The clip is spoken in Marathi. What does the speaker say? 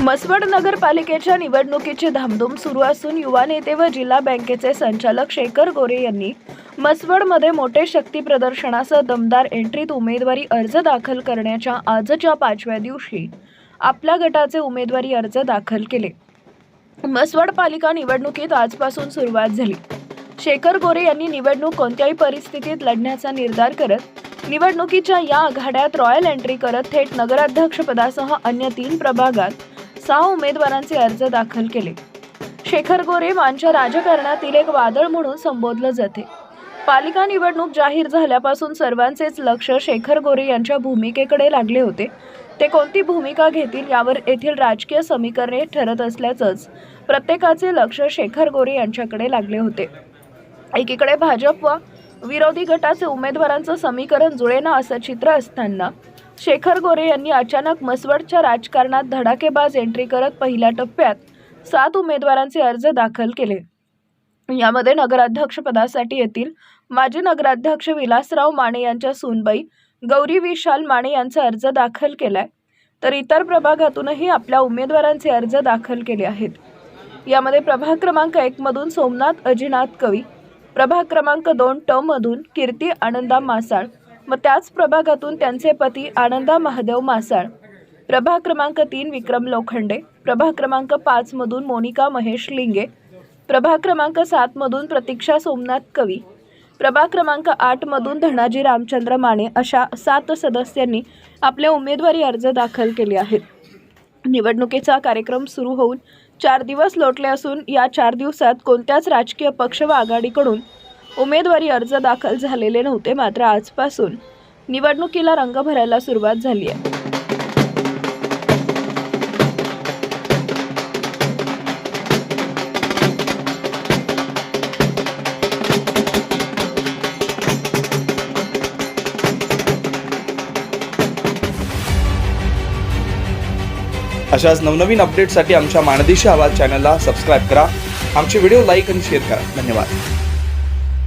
मसवड नगरपालिकेच्या निवडणुकीची धामधूम सुरू असून युवा नेते व जिल्हा बँकेचे संचालक शेखर गोरे यांनी मसवडमध्ये मोठे शक्ती प्रदर्शनासह दमदार एंट्रीत उमेदवारी अर्ज दाखल करण्याच्या आजच्या पाचव्या दिवशी आपल्या गटाचे उमेदवारी अर्ज दाखल केले. मसवड पालिका निवडणुकीत आजपासून सुरुवात झाली. शेखर गोरे यांनी निवडणूक कोणत्याही परिस्थितीत लढण्याचा निर्धार करत निवडणुकीच्या या आघाड्यात रॉयल एंट्री करत थेट नगराध्यक्षपदासह अन्य तीन प्रभागात सहा उमेदवारांचे अर्ज दाखल केले. शेखर गोरे मानच्या राजकारणातील एक वादळ म्हणून संबोधलं जाते. पालिका निवडणूक जाहीर झाल्यापासून सर्वांचेच लक्ष शेखर गोरे यांच्या भूमिकेकडे लागले होते. ते कोणती भूमिका घेतील यावर येथील राजकीय समीकरणे ठरत असल्याचंच प्रत्येकाचे लक्ष शेखर गोरे यांच्याकडे लागले होते. एकीकडे भाजप व विरोधी गटाचे उमेदवारांचं समीकरण जुळेना असं चित्र असताना शेखर गोरे यांनी अचानक मसवडच्या राजकारणात धडाकेबाज एंट्री करत पहिल्या टप्प्यात सात उमेदवारांचे अर्ज दाखल केले. यामध्ये नगराध्यक्षपदासाठी येथील माजी नगराध्यक्ष विलासराव माने यांच्या सूनबाई गौरी विशाल माने यांचा अर्ज दाखल केलाय. तर इतर प्रभागातूनही आपल्या उमेदवारांचे अर्ज दाखल केले आहेत. यामध्ये प्रभाग क्रमांक एकमधून सोमनाथ अजिनाथ कवी प्रभाग क्रमांक दोन ट मधून कीर्ती आनंदा मासाळ व त्याच प्रभागातून त्यांचे पती आनंदा महादेव मासाळ. प्रभाग क्रमांक तीन विक्रम लोखंडे. प्रभाग क्रमांक पाचमधून मोनिका महेश लिंगे. प्रभाग क्रमांक सात मधून प्रतीक्षा सोमनाथ कवी. प्रभाग क्रमांक आठमधून धनाजी रामचंद्र माने अशा सात सदस्यांनी आपले उमेदवारी अर्ज दाखल केले आहेत. निवडणुकीचा कार्यक्रम सुरू होऊन चार दिवस लोटले असून या चार दिवसात कोणत्याच राजकीय पक्ष व आघाडीकडून उमेदवारी अर्ज दाखल झालेले नव्हते मात्र आजपासून निवडणुकीला रंग भरायला सुरुवात झाली आहे. अशाच नवनवीन अपडेटसाठी आमच्या माणदेशी आवाज चॅनलला सबस्क्राईब करा. आमचे व्हिडिओ लाईक आणि शेअर करा. धन्यवाद.